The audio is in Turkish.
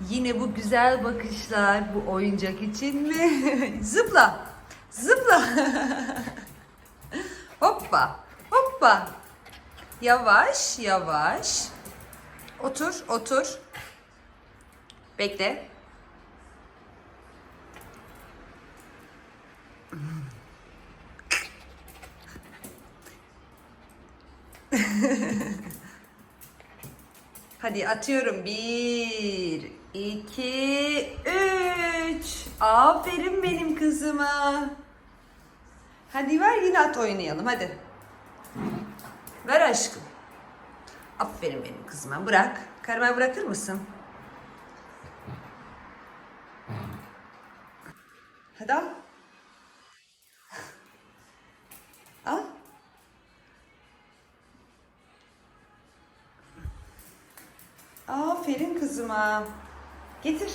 Yine bu güzel bakışlar bu oyuncak için mi? zıpla. Zıpla. hoppa. Hoppa. Yavaş, yavaş. Otur, otur. Bekle. Hadi atıyorum. Bir, iki, üç. Aferin benim kızıma. Hadi ver yine at oynayalım hadi. Ver aşkım. Aferin benim kızıma. Bırak. Karma bırakır mısın? Hadi. Al. Aferin kızıma. Getir.